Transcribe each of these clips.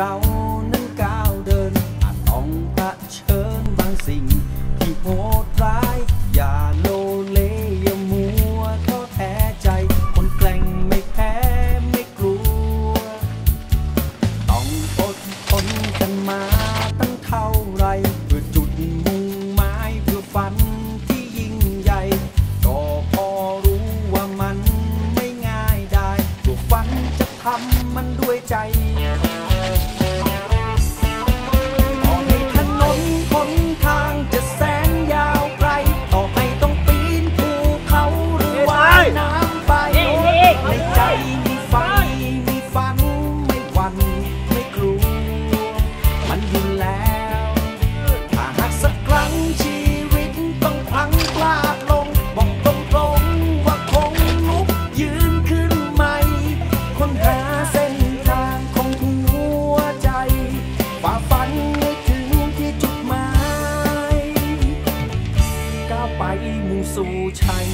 around. ันไม่กลัว มันยู่แล้วถ้าหากสักครั้งชีวิตต้องพลังพลาดลง บอกตรงๆว่าคงลุกยืนขึ้นใหม่คนหาเส้นทางของหัวใจฝ่าฟันให้ถึงที่จุดหมายก้าวไปมุ่งสู่ชัย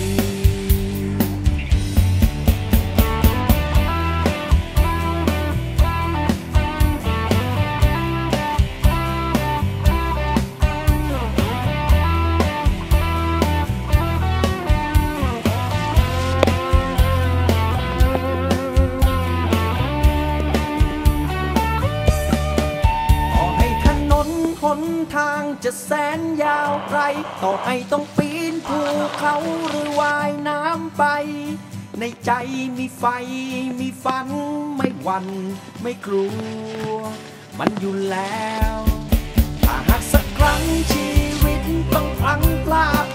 จะแสนยาวไกล ต่อให้ต้องปีนภูเขาหรือว่ายน้ำไป ในใจมีไฟมีฝัน ไม่หวั่นไม่กลัว มันอยู่แล้ว ถ้าหากสักครั้งชีวิตต้องพลังพลาด